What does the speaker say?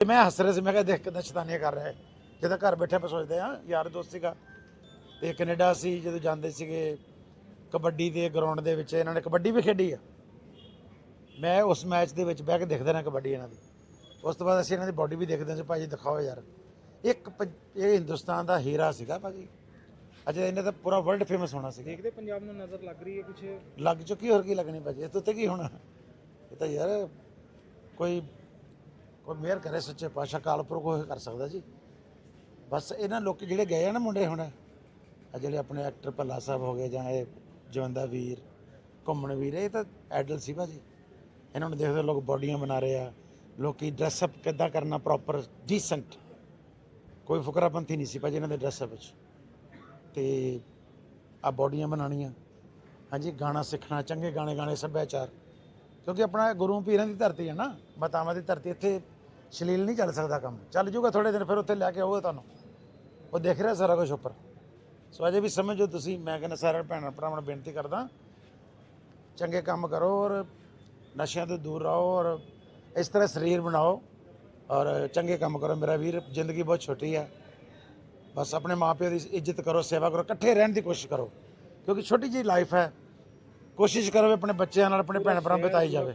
ਤੇ ਮੈਂ ਹੱਸ ਰਿਹਾ ਸੀ ਮੈਂ ਕਿਹਾ ਦੇਖ ਕਿੰਨਾ ਸ਼ੈਤਾਨੀਆਂ ਕਰ ਰਿਹਾ ਹੈ ਜਦੋਂ ਘਰ ਬੈਠੇ ਆਪਾਂ ਸੋਚਦੇ ਆ ਯਾਰ ਦੋਸਤ ਸੀਗਾ ਤੇ ਕੈਨੇਡਾ ਸੀ ਜਦੋਂ ਜਾਂਦੇ ਸੀਗੇ ਕਬੱਡੀ ਦੇ ਗਰਾਊਂਡ ਦੇ ਵਿੱਚ ਇਹਨਾਂ ਨੇ ਕਬੱਡੀ ਵੀ ਖੇਡੀ ਆ। ਮੈਂ ਉਸ ਮੈਚ ਦੇ ਵਿੱਚ ਬਹਿ ਕੇ ਦੇਖਦਾ ਰਿਹਾ ਕਬੱਡੀ ਇਹਨਾਂ ਦੀ। ਉਸ ਤੋਂ ਬਾਅਦ ਅਸੀਂ ਇਹਨਾਂ ਦੀ ਬਾਡੀ ਵੀ ਦੇਖਦੇ ਸੀ ਭਾਜੀ ਦਿਖਾਓ ਯਾਰ। ਇੱਕ ਪੰ- ਇਹ ਹਿੰਦੁਸਤਾਨ ਦਾ ਹੀਰਾ ਸੀਗਾ ਭਾਜੀ। ਅਜੇ ਇਹਨੇ ਤਾਂ ਪੂਰਾ ਵਰਲਡ ਫੇਮਸ ਹੋਣਾ ਸੀਗਾ। ਦੇਖਦੇ ਪੰਜਾਬ ਨੂੰ ਨਜ਼ਰ ਲੱਗ ਰਹੀ ਹੈ ਕੁਝ ਲੱਗ ਚੁੱਕੀ ਹੋਰ ਕੀ ਲੱਗਣੀ ਭਾਜੀ? ਇਹ ਤੋਂ ਤੇ ਕੀ ਹੋਣਾ? ਇਹ ਤਾਂ ਯਾਰ ਕੋਈ ਕੋਈ ਮਿਹਰ ਕਰੇ ਸੱਚੇ ਪਾਤਸ਼ਾਹ ਕਾਲਪੁਰਖ ਉਹ ਕਰ ਸਕਦਾ ਜੀ। ਬਸ ਇਹਨਾਂ ਲੋਕ ਜਿਹੜੇ ਗਏ ਆ ਨਾ ਮੁੰਡੇ ਹੁਣ ਆ ਜਿਹੜੇ ਆਪਣੇ ਐਕਟਰ ਭੱਲਾ ਸਾਹਿਬ ਹੋ ਗਏ ਜਾਂ ਇਹ ਜਵੰਦਾ ਵੀਰ, ਘੁੰਮਣ ਵੀਰ, ਇਹ ਤਾਂ ਆਈਡਲ ਸੀ ਭਾਜੀ। ਇਹਨਾਂ ਨੂੰ ਦੇਖਦੇ ਲੋਕ ਬਾਡੀਆਂ ਬਣਾ ਰਹੇ ਆ, ਲੋਕੀ ਡਰੈਸ ਅਪ ਕਿੱਦਾਂ ਕਰਨਾ ਪ੍ਰੋਪਰ ਡੀਸੈਂਟ ਕੋਈ ਫੁਕਰਾਪੰਥੀ ਨਹੀਂ ਸੀ ਭਾਜੀ ਇਹਨਾਂ ਦੇ ਡਰੈਸ ਅਪ ਵਿੱਚ। ਤੇ ਆ ਬਾਡੀਆਂ ਬਣਾਉਣੀਆਂ। ਹਾਂਜੀ, ਗਾਣਾ ਸਿੱਖਣਾ, ਚੰਗੇ ਗਾਣੇ ਗਾਣੇ ਸੱਭਿਆਚਾਰ। ਕਿਉਂਕਿ ਆਪਣਾ ਗੁਰੂ ਪੀਰਾਂ ਦੀ ਧਰਤੀ ਹੈ ਨਾ, ਮਾਤਾਵਾਂ ਦੀ ਧਰਤੀ, ਇੱਥੇ ਸ਼ਲੀਲ ਨਹੀਂ ਚੱਲ ਸਕਦਾ ਕੰਮ। ਚੱਲ ਜੂਗਾ ਥੋੜੇ ਦਿਨ, ਫਿਰ ਉੱਥੇ ਲੈ ਕੇ ਆਊਗਾ ਤੁਹਾਨੂੰ। ਉਹ ਦੇਖ ਰਿਹਾ ਸਾਰਾ ਕੁਝ ਉੱਪਰ। ਸੋ ਅਜੇ ਵੀ ਸਮਝੋ ਤੁਸੀਂ, ਮੈਂ ਕਹਿੰਦਾ ਸਾਰਿਆਂ ਭੈਣਾਂ ਭਰਾਵਾਂ ਨੂੰ ਬੇਨਤੀ ਕਰਦਾ, ਚੰਗੇ ਕੰਮ ਕਰੋ ਔਰ ਨਸ਼ਿਆਂ ਤੋਂ ਦੂਰ ਰਹੋ ਔਰ ਇਸ ਤਰ੍ਹਾਂ ਸਰੀਰ ਬਣਾਓ ਔਰ ਚੰਗੇ ਕੰਮ ਕਰੋ। ਮੇਰਾ ਵੀਰ, ਜ਼ਿੰਦਗੀ ਬਹੁਤ ਛੋਟੀ ਹੈ। ਬਸ ਆਪਣੇ ਮਾਪਿਆਂ ਦੀ ਇੱਜ਼ਤ ਕਰੋ, ਸੇਵਾ ਕਰੋ, ਇਕੱਠੇ ਰਹਿਣ ਦੀ ਕੋਸ਼ਿਸ਼ ਕਰੋ। ਕਿਉਂਕਿ ਛੋਟੀ ਜਿਹੀ ਲਾਈਫ ਹੈ। ਕੋਸ਼ਿਸ਼ ਕਰੋ ਵੀ ਆਪਣੇ ਬੱਚਿਆਂ ਨਾਲ ਆਪਣੇ ਭੈਣ ਭਰਾ ਬਿਤਾਈ ਜਾਵੇ।